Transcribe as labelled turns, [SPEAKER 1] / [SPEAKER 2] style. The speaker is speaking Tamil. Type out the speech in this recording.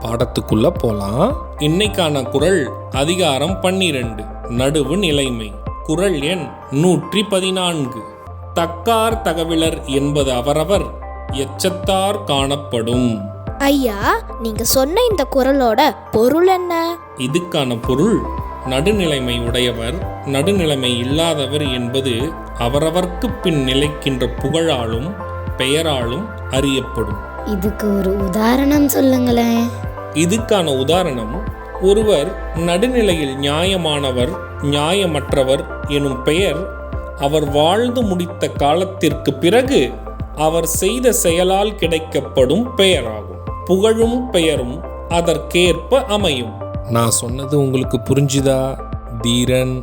[SPEAKER 1] பாடத்துக்குள்ள போலாம். இன்னைக்கான குறள் அதிகாரம் பன்னிரண்டு. நடுவு நிலைமை. குறள் எண் நூற்றி பதினான்கு தக்கார் தகவிலர் என்பது அவரவர். எச்சத்தார் காணப்படும்.
[SPEAKER 2] ஐயா நீங்க சொன்ன இந்த குரலோட பொருள் என்ன?
[SPEAKER 1] இதுக்கான பொருள் நடுநிலைமை உடையவர் நடுநிலைமை இல்லாதவர் என்பது அவரவர்க்கு பின் நிலைக்கின்ற புகழாலும் பெயராலும் அறியப்படும்.
[SPEAKER 3] இதுக்கு ஒரு உதாரணம் சொல்லுங்களேன்.
[SPEAKER 1] இதுக்கான உதாரணம் ஒருவர் நடுநிலையில் நியாயமானவர் நியாயமற்றவர் எனும் பெயர் அவர் வாழ்ந்து முடித்த காலத்திற்கு பிறகு அவர் செய்த செயலால் கிடைக்கப்படும் பெயராகும். புகழும் பெயரும் அதற்கேற்ப அமையும். நான் சொன்னது உங்களுக்கு புரிஞ்சுதா தீரன்?